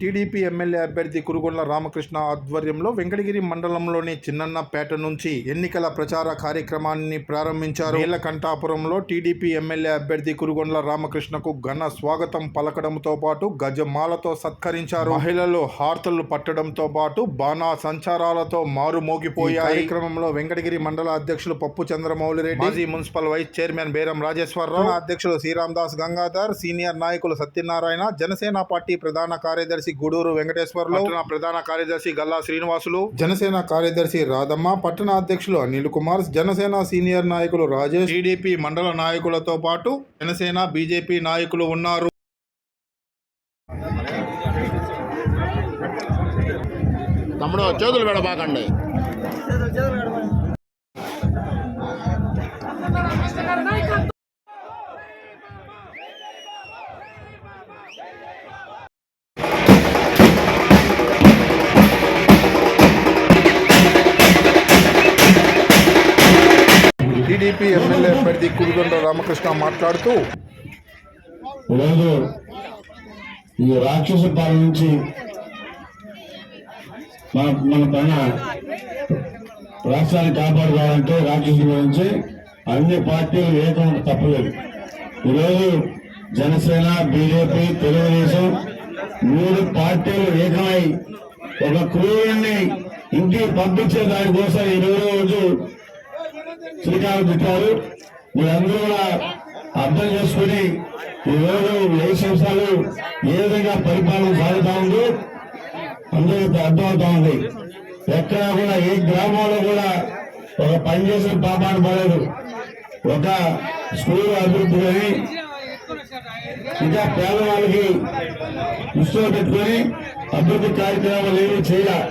TDP MLA అభ్యర్థి కురుగొండ్ల రామకృష్ణ ఆధ్వర్యంలో వెంకటగిరి మండలంలోని చిన్నన్నపేట నుంచి ఎన్నికల ప్రచార కార్యక్రమాన్ని ప్రారంభించారు. నీలకంఠాపురంలో టీడీపీ ఎమ్మెల్యే అభ్యర్థి కురుగొండ్ల రామకృష్ణకు ఘన స్వాగతం పలకడంతో పాటు గజమాలతో సత్కరించారు. మహిళలు హార్తలు పట్టడంతో పాటు బాణా సంచారాలతో మారుమోగిపోయాయి. కార్యక్రమంలో వెంకటగిరి మండల అధ్యక్షులు పప్పు చంద్రమౌళి రెడ్డి మాజీ మున్సిపల్ వైస్ చైర్మన్ బేరం రాజేశ్వరరావు అధ్యక్షులు శ్రీరామ్ దాస్ గంగాధర్ సీనియర్ నాయకులు సత్యనారాయణ జనసేన పార్టీ ప్రధాన కార్యదర్శి గూడూరు వెంకటేశ్వర్లు ప్రధాన కార్యదర్శి గల్లా శ్రీనివాసులు జనసేన కార్యదర్శి రాధమ్మ పట్టణ అధ్యక్షులు అనిల్ కుమార్ జనసేన సీనియర్ నాయకులు రాజేష్ టీడీపీ మండల నాయకులతో పాటు జనసేన బీజేపీ నాయకులు ఉన్నారు. తమ్ముడు చేతులు పెడబాకండి టీడీపీ ఎమ్మెల్యే అభ్యర్థి కురుగొండ రామకృష్ణ మాట్లాడుతూ ఈరోజు ఈ రాక్షస పాలన నుంచి మన మన పైన రాష్ట్రాన్ని కాపాడుకోవాలంటే రాక్షసుల గురించి అన్ని పార్టీలు ఏకం తప్పలేదు. ఈరోజు జనసేన బీజేపీ తెలుగుదేశం మూడు పార్టీలు ఏకమై ఒక క్రూరుణ్ణి ఇంటికి పంపించే దానికోసం ఈరోజు రోజు శ్రీకారం చుట్టారు మీరందరూ కూడా అర్థం చేసుకుని ఈ ఏ సంవత్సరాలు ఏ విధంగా పరిపాలన సాగుతా ఉందో? అందరికీ అర్థమవుతా ఉంది. ఎక్కడ కూడా ఏ గ్రామంలో కూడా ఒక పని చేసిన పాపాన్ని పడలేదు. ఒక స్కూల్ అభివృద్ధి కానీ ఇంకా పేదవాళ్ళకి దృష్టిలో పెట్టుకొని అభివృద్ధి కార్యక్రమాలు ఏమీ చేయాల.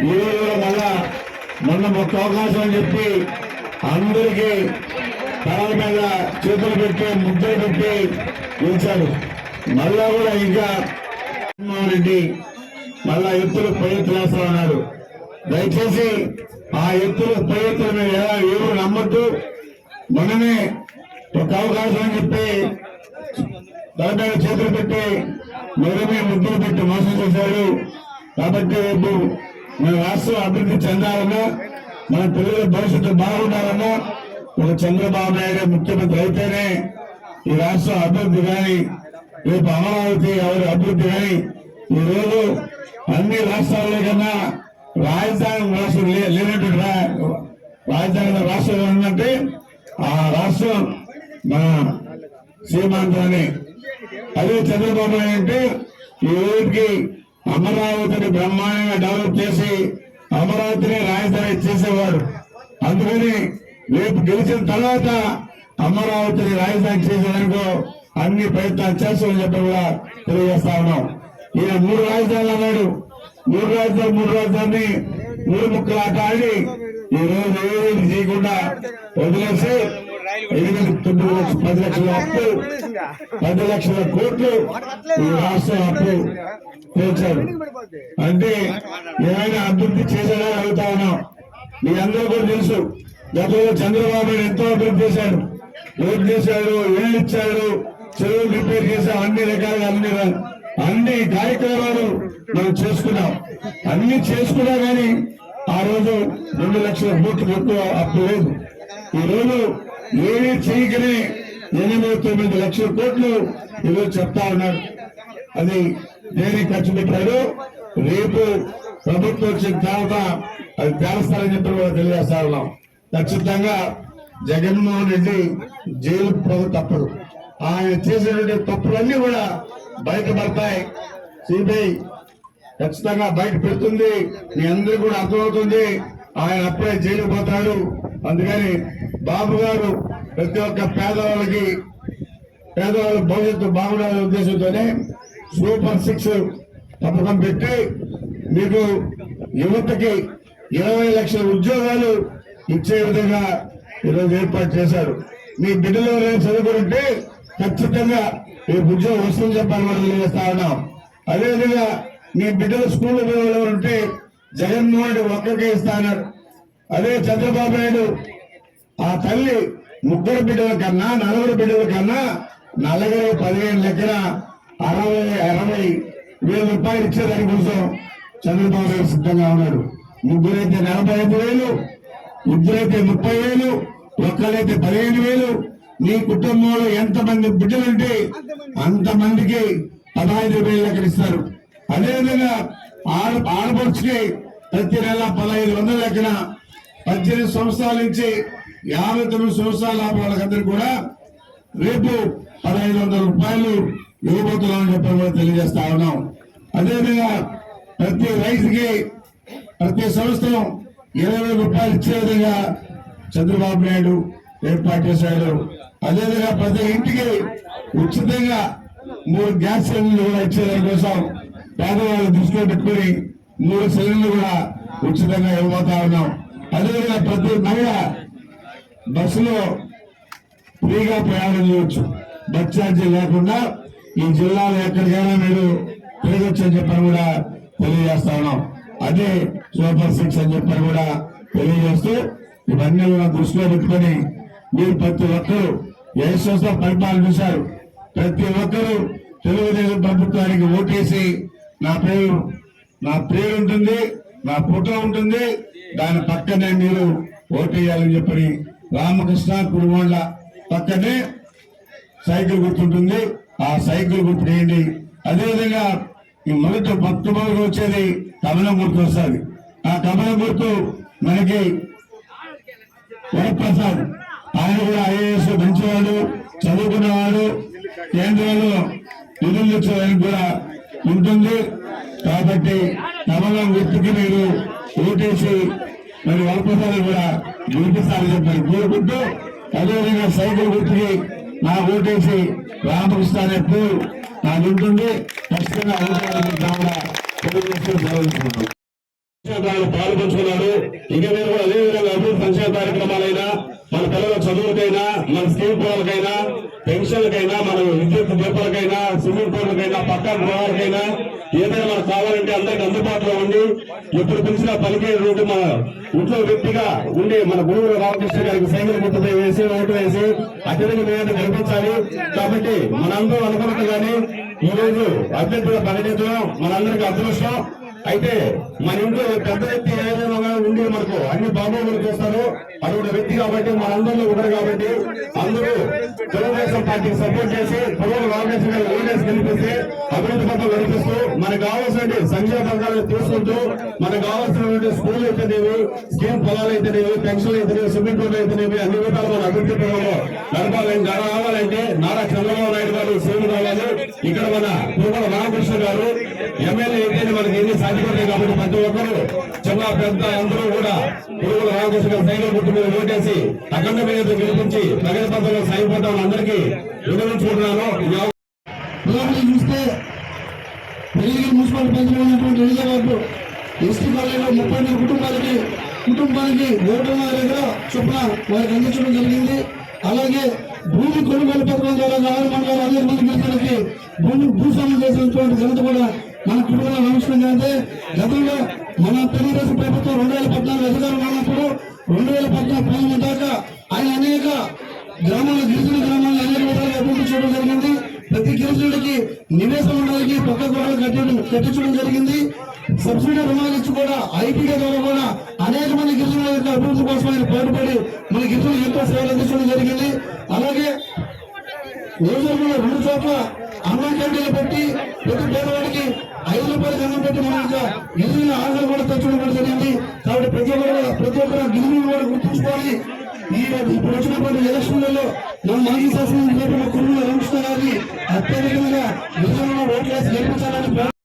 ఈ రోజు కూడా మళ్ళా మొన్న ఒక అవకాశం అని చెప్పి అందరికీ తల మీద చేతులు పెట్టి ముద్దలు పెట్టి పిలిచారు. మళ్ళా కూడా ఇంకా జగన్మోహన్ రెడ్డి మళ్ళా ఎత్తులు పై ఉన్నారు దయచేసి ఆ ఎత్తులు పై మీద ఎలా ఎవరు నమ్మద్దు? మనమే ఒక అవకాశం అని చెప్పి తల మీద చేతులు పెట్టి నిజమే ముద్దులు పెట్టి మోసం చేశారు. కాబట్టి రేపు మన రాష్ట్రం అభివృద్ధి చెందాలన్నా మన పిల్లల భవిష్యత్తు బాగుండాలన్నా ఒక చంద్రబాబు నాయుడు ముఖ్యమంత్రి అయితేనే ఈ రాష్ట్రం అభివృద్ధి కానీ రేపు అమరావతి ఎవరి అభివృద్ధి కానీ ఈ రోజు అన్ని రాష్ట్రాల్లో కన్నా రాజధాని రాష్ట్రం లే- లేనటువంటి రా- రాజధాని రాష్ట్రం ఏంటంటే ఆ రాష్ట్రం మన సీమాంధ్రాన్ని. అదే చంద్రబాబు నాయుడు అంటే ఈ రోజుకి అమరావతిని బ్రహ్మాండంగా డెవలప్ చేసి అమరావతిని రాజధాని చేసేవాడు. అందుకని రేపు గెలిచిన తర్వాత అమరావతిని రాజధాని చేసేదానికో అన్ని ప్రయత్నాలు చేస్తామని చెప్పి కూడా తెలియజేస్తా ఉన్నాం. ఈయన మూడు రాజధానులు అన్నాడు. మూడు రాజధాని మూడు రాజధాని మూడు ముక్కలు ఆట ఆడి ఈ రోజు ఏది చేయకుండా వదిలేసి పది లక్షల అప్పు. పది లక్షల కోట్లు రాష్ట్రం అప్పు తీర్చాడు అంటే ఏమైనా అభివృద్ధి చేశాడని అడుగుతా ఉన్నాం. మీ అందరూ కూడా తెలుసు గతంలో చంద్రబాబు నాయుడు ఎంతో అభివృద్ధి చేశాడు. రోడ్ చేశాడు ఇళ్ళు ఇచ్చాడు చెరువులు రిపేర్ చేశాం అన్ని రకాలుగా అన్ని అన్ని కార్యక్రమాలు మనం చేసుకున్నాం. అన్ని చేసుకున్నా కానీ ఆ రోజు రెండు లక్షల కోట్లు ఎక్కువ అప్పు లేదు. ఈ రోజు ఏమీ చేయకనే ఎనిమిది తొమ్మిది లక్షల కోట్లు ఈరోజు చెప్తా ఉన్నారు. అది నేనే ఖర్చు పెట్టాడు రేపు ప్రభుత్వం వచ్చిన తర్వాత అది తేలుస్తారని చెప్పి కూడా తెలియజేస్తా ఉన్నాం. ఖచ్చితంగా జగన్మోహన్ రెడ్డి జైలు పోక తప్పదు ఆయన చేసినటువంటి తప్పులన్నీ కూడా బయటపడతాయి. సిబిఐ ఖచ్చితంగా బయట పెడుతుంది. మీ అందరికీ కూడా అర్థమవుతుంది. ఆయన అప్పుడే జైలు పోతాడు. అందుకని బాబు గారు ప్రతి ఒక్క పేదవాళ్ళకి పేదవాళ్ళ భవిష్యత్తు బాగుండాలనే ఉద్దేశంతోనే సూపర్ సిక్స్ పథకం పెట్టి మీకు యువతకి ఇరవై లక్షల ఉద్యోగాలు ఇచ్చే విధంగా ఈరోజు ఏర్పాటు చేశారు. మీ బిడ్డలు ఎవరైనా చదువుకుంటే ఖచ్చితంగా మీ ఉద్యోగం వస్తుందని చెప్పాలని మనం తెలియజేస్తా ఉన్నాం. అదేవిధంగా మీ బిడ్డలు స్కూల్ ఉంటే జగన్మోహన్ రెడ్డి ఒక్కరికే ఇస్తా అన్నాడు అదే చంద్రబాబు నాయుడు. ఆ తల్లి ముగ్గురు బిడ్డల కన్నా నలుగురు బిడ్డల కన్నా నలుగురు పదిహేను దగ్గర అరవై అరవై వేల రూపాయలు ఇచ్చేదాని కోసం చంద్రబాబు నాయుడు సిద్ధంగా ఉన్నాడు. ముగ్గురైతే నలభై ఐదు వేలు ఇద్దరైతే ముప్పై వేలు ఒక్కరైతే పదిహేను వేలు. నీ కుటుంబంలో ఎంతమంది బిడ్డలుంటే అంతమందికి పదహైదు వేలు లెక్కన ఇస్తారు. అదేవిధంగా ఆడ ఆడపడుచుకి ప్రతి నెల పదహైదు వందల లెక్కన పద్దెనిమిది సంవత్సరాల నుంచి యాభై తొమ్మిది సంవత్సరాల లోపల వాళ్ళకందరికీ కూడా రేపు పదహైదు వందల రూపాయలు ఇవ్వబోతున్నామని చెప్పి కూడా తెలియజేస్తా ఉన్నాం. అదేవిధంగా ప్రతి రైతుకి ప్రతి సంవత్సరం ఇరవై వేల రూపాయలు ఇచ్చే విధంగా చంద్రబాబు నాయుడు ఏర్పాటు చేశాడు. అదేవిధంగా ప్రతి ఇంటికి ఉచితంగా మూడు గ్యాస్ సిలిండర్లు కూడా ఇచ్చేదాని కోసం పేదవాళ్ళు దృష్టిలో పెట్టుకుని మూడు సిలిండర్లు కూడా ఉచితంగా ఇవ్వబోతా ఉన్నాం. అదేవిధంగా ప్రతి మహిళ బస్సులో ఫ్రీగా ప్రయాణం చేయవచ్చు బస్ ఛార్జీ లేకుండా ఈ జిల్లాలో ఎక్కడికైనా మీరు తిరగచ్చు అని చెప్పని కూడా తెలియజేస్తా ఉన్నాం. అదే సూపర్ సిక్స్ అని చెప్పని కూడా తెలియజేస్తూ ఇవన్నీ కూడా దృష్టిలో పెట్టుకొని మీరు ప్రతి ఒక్కరూ ఏ సంవత్సరం పరిపాలన చూశారు. ప్రతి ఒక్కరూ తెలుగుదేశం ప్రభుత్వానికి ఓటేసి నా పేరు నా పేరు ఉంటుంది నా ఫోటో ఉంటుంది. దాని పక్కనే మీరు ఓటేయాలని చెప్పని రామకృష్ణ కురుగొండ పక్కనే సైకిల్ గుర్తుంటుంది. ఆ సైకిల్ గుర్తు వేయండి అదేవిధంగా ఈ మొదట మొట్టమొదటి వచ్చేది కమలం గుర్తు వస్తుంది. ఆ కమలం గుర్తు మనకి వరప్రసాద్. ఆయన కూడా ఐఏఎస్ మంచివాడు చదువుకున్నవాడు కేంద్రంలో నిధులు ఇచ్చేదానికి కూడా ఉంటుంది. కాబట్టి కమలం గుర్తుకి మీరు ఓటేసి మరి వరప్రసాద్ కూడా గెలిపిస్తారని చెప్పారు కోరుకుంటూ అదేవిధంగా సైకిల్ గుర్తుకి నా ఓటేసి రామకృష్ణ అనే పేరు నాకు ఉంటుంది ఖచ్చితంగా ఓటేయాలని తెలియజేస్తూ ఇక మీద కూడా అదే విధంగా అభివృద్ధి సంక్షేమ కార్యక్రమాలైనా మన పిల్లల చదువులకైనా మన స్కీమ్ పిల్లలకైనా పెన్షన్లకైనా మన విద్యుత్ దీపాలకైనా స్విమ్మింగ్ పూల్కైనా పక్కా గృహాలకైనా ఏదైనా మనకు కావాలంటే అందరికి అందుబాటులో ఉండి ఎప్పుడు పిలిచినా పలికేటువంటి మన ఇంట్లో వ్యక్తిగా ఉండి మన గురువులు రామకృష్ణ గారికి సైకిల్ గుర్తుపై వేసి ఓటు వేసి అత్యధిక మీద కనిపించాలి కాబట్టి మనందరూ అనుకున్నట్టుగానే ఈ రోజు అభ్యర్థుల ప్రకటించడం మనందరికీ అదృష్టం. అయితే మన ఇంట్లో పెద్ద వ్యక్తి ఏదైనా ఉండి మనకు అన్ని బాబోగులు చేస్తారు. అటువంటి వ్యక్తి కాబట్టి మన అందరిలో ఉండరు కాబట్టి అందరూ తెలుగుదేశం పార్టీకి సపోర్ట్ చేసి పొలం రామకృష్ణ గారు ఓటేసి అభివృద్ధి పథకం కనిపిస్తూ మనకు కావాల్సిన సంక్షేమ పథకాలు తీసుకుంటూ మనకు కావాల్సినటువంటి స్కూల్ అయితేనేవి స్కీమ్ పొలాలు అయితేనేవి పెన్షన్ అయితేనేవి సిమెంట్ పూల్ అయితేనేవి అన్ని విధాలు మన అభివృద్ధి పథకంలో నడపాలని రావాలంటే నారా చంద్రబాబు నాయుడు గారు సీఎం రావాలి ఇక్కడ మన పూర్వ రామకృష్ణ గారు ఎమ్మెల్యే అయితే మనకి ఎన్ని సాధ్యపడలేదు కాబట్టి ప్రతి ఒక్కరు చిన్న పెద్ద అందరూ కూడా పురుగుల రామకృష్ణ గారు గుర్తు మీద ఓటేసి అఖండ మీద గెలిపించి ప్రగతి పథకంలో సాగిపోతామని అందరికీ వినవించుకుంటున్నాను. చూస్తే వెలిగిరి మున్సిపల్ పరిధిలో ఉన్నటువంటి ఎలిజాబాద్ ఎస్టీ కాలనీలో ముప్పై ఎనిమిది కుటుంబాలకి కుటుంబానికి ఓటు దగ్గర చొప్పున వారికి అందించడం జరిగింది. అలాగే భూమి కొనుగోలు పథకం ద్వారా నగర మండలాలు అనేక మంది గిరిజనులకి భూమి భూస్వామ్యం చేసినటువంటి ఘనత కూడా మన కుటుంబంలో రామకృష్ణ చేస్తే గతంలో మన తెలుగుదేశం ప్రభుత్వం రెండు వేల పద్నాలుగు అధికారంలో ఉన్నప్పుడు రెండు వేల పద్నాలుగు పంతొమ్మిది దాకా ఆయన అనేక గ్రామాల గిరిజన గ్రామాలను అనేక విధాలుగా అభివృద్ధి చేయడం జరిగింది. ప్రతి గిరిజనుడికి నివేశం ఉండడానికి పక్క గోడలు కట్టడం కట్టించడం జరిగింది. సబ్సిడీ రుణాలు ఇచ్చి కూడా ఐటీడీ ద్వారా కూడా అనేక మంది గిరిజనుల యొక్క అభివృద్ధి కోసం ఆయన పాటుపడి మన గిరిజనులకు ఎంతో సేవలు అందించడం జరిగింది. అలాగే నియోజకవర్గంలో రెండు చోట్ల అన్నం క్యాంటీన్లు పెట్టి ప్రతి పేదవాడికి రూపాయలకి అన్నం పెట్టి మన యొక్క కూడా తెచ్చుకోవడం జరిగింది కాబట్టి ప్రతి ఒక్కరు ప్రతి ఒక్కరు గిరిజన కూడా గుర్తుంచుకోవాలి. ఈ ఇప్పుడు వచ్చినటువంటి ఎలక్షన్లలో మన మాజీ శాసనం కుటుంబ రామకృష్ణ గారిని అత్యధికంగా గిరిజనులు ఓట్లేసి గెలిపించాలని